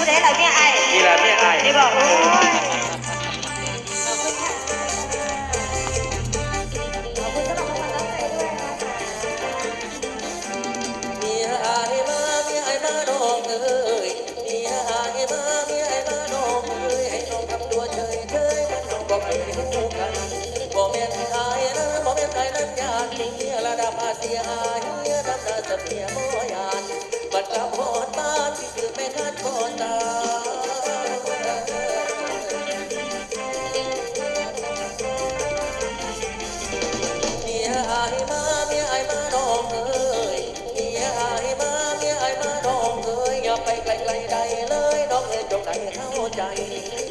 ผู้ใดล่ะเมียไอ้ นี่แหละเมียไอ้ นี่บอกโอ้ยขอบคุณสำหรับความตั้งใจด้วยนะคะ เมียอายมาเมียอายมาน้องเอ้ยเมียอายมาเมียอายมาน้องเอ้ยให้น้องทำตัวเฉยเฉยมันน้องก็ไม่รู้กันบ่แม่นอายนะบ่แม่นอายนั้นอยากเมียระดับอาเซียอายเมียทำหน้ ับ ใจ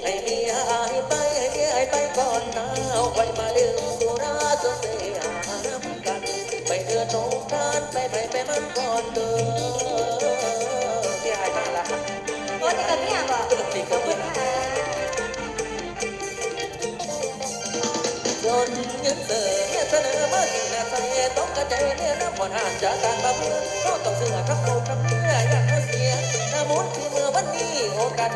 ให้เมียอายไปให้เมียอายไปก่อนหนะเอาไว้มาดื่มสุราจนเสียน้ำกัน ไปเดืองกรานไปไปไปมันก่อนเด้อเมียอายมาละโอ้นี่กับเมียบ่จนยึดเสือเนี่ยเสนอมาสิ่งน่าใส่ต้องกระจายเนี่ยน้ำหวานห่าจากการมาเพื่อเราต้องเสือครับโลกครับ กัน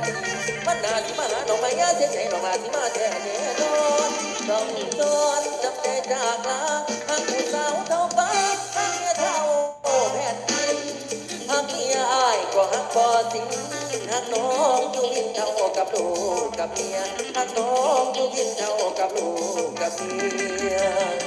วันหนาที่มาหาดอกไม้ยาเสียใจดอกมาที่มาแท้แน่นอนต้องจนจำใจจากลาหากผู้สาวเท่าฟ้าหากเมียเท่าแผ่นดินหากเมียอายก็หักบ่สิ้นหากน้องอยู่วินเท่ากับลูกกับเมียหากน้องอยู่วินเท่ากับลูกกับเมีย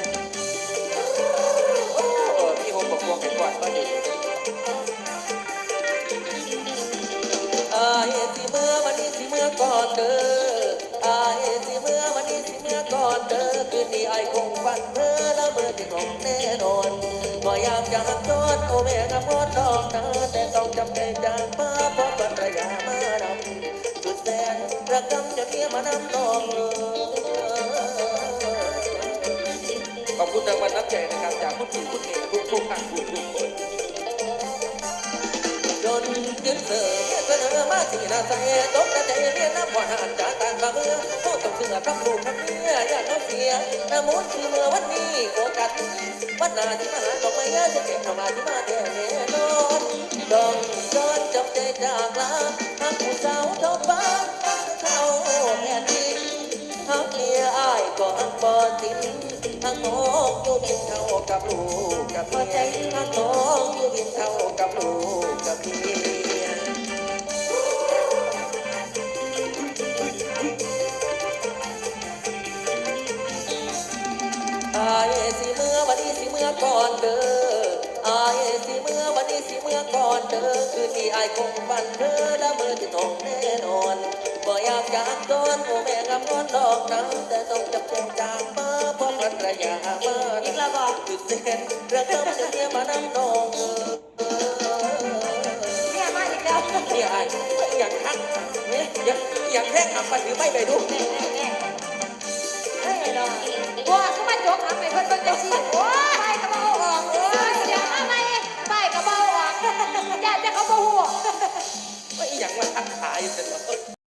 อก่อนเด้ออายสิเมื่อวันนี้สิเมื่อก่อนเด้อคืนนี้อายคงฝันเพ้อละเมื่อที่ของแน่นอนบ่อยากจะหักจอดโอแม่กับพ่อดอกนะแต่ต้องจำใจจากมาเพราะปัญญามานำสุดแสนระกำจะเมียมานำน้องเอ้ยขอบคุณรางวัลน้ำใจนะครับจากคุณปู่คุณเอกทุกทุกท่านทุกทุกคน นาใส่ตกกระใจเรียนน้ำหวานหันจากการบาเมื่อผู้ต้องเสือครับลูกครับเมียอยากน้องเสียน้ำมุนคือเมื่อวันนี้โอกาสนี้วันนาที่มาหาดอกไม้จะเก็บดอกมาที่มาแท้แน่นอนต้องจนจำใจจากลาหากผู้สาวเท่าฟ้าเท่าแผ่นดินหากเมียอ้ายก็หักบ่สิ้นหากน้องอยู่เพียงเท่ากับลูกกับเมียหากน้องอยู่เพียงเท่ากับลูกกับเมียายสิเมื่อวันนี้สิเมื่อก่อนเด้ออายสิเมื่อวันนี้สิเมื่อก่อนเด้อคืนนี้อายคงฝันเธอละเมื่อที่ทองแน่นอนบ่อยากจากจนโอแม่งำนอนดอกน้ำแต่ต้องจับจงจากมาเพราะภรรยามาอีกแล้วบอกจุดเส้นเรื่องเขาจะเมียมาน้ำนองเออเมียมาอีกแล้วเนี่ยไอ้อย่างทักเนี่ยอย่างอยางแรกขับไปถือไม่ไปดู Brasil!